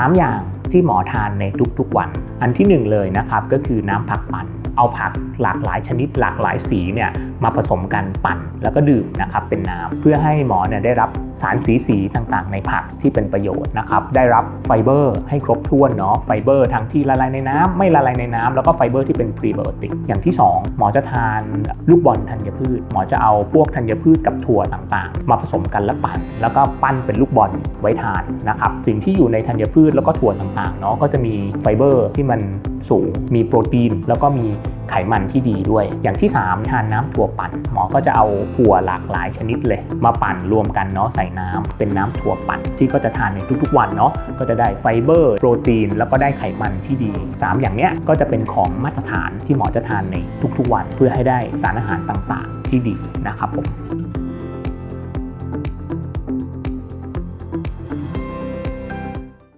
3 อย่างที่หมอทานในทุกๆวัน อันที่หนึ่งเลยนะครับก็คือน้ำผักปั่น เอาผักหลากหลายชนิดหลากหลายสีเนี่ยมาผสมกันปั่นแล้วก็ดื่มนะครับเป็นน้ำเพื่อให้หมอเนี่ยได้รับ สารสีสีต่างๆ ในผักที่เป็นประโยชน์นะครับได้รับไฟเบอร์ให้ครบถ้วนเนาะไฟเบอร์ทั้งที่ละลายในน้ำไม่ละลายในน้ำแล้วก็ไฟเบอร์ที่เป็นพรีไบโอติกอย่างที่ 2 หมอจะทานลูกบอลธัญพืช หมอจะเอาพวกธัญพืชกับถั่วต่างๆ มาผสมกันแล้วปั่น แล้วก็ปั้นเป็นลูกบอลไว้ทานนะครับสิ่งที่อยู่ในธัญพืชแล้วก็ถั่วต่างๆเนาะก็จะมีไฟเบอร์ที่มันสูงมีโปรตีน แล้วก็มี ไขมันที่ดีด้วย อย่างที่ 3 ทานน้ำถั่วปั่น หมอก็จะเอาถั่วหลากหลายชนิดเลย มาปั่นรวมกันเนาะใส่น้ำเป็นน้ำถั่วปั่นที่ก็จะทานในทุกๆ วันเนาะก็จะได้ไฟเบอร์โปรตีน แล้วก็ได้ไขมันที่ดี 3 อย่างเนี้ยก็จะเป็นของมาตรฐานที่หมอจะทานในทุกๆวัน เพื่อให้ได้สารอาหารต่างๆ ที่ดีนะครับผม